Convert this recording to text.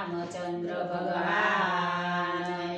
રામચંદ્ર ભગવાન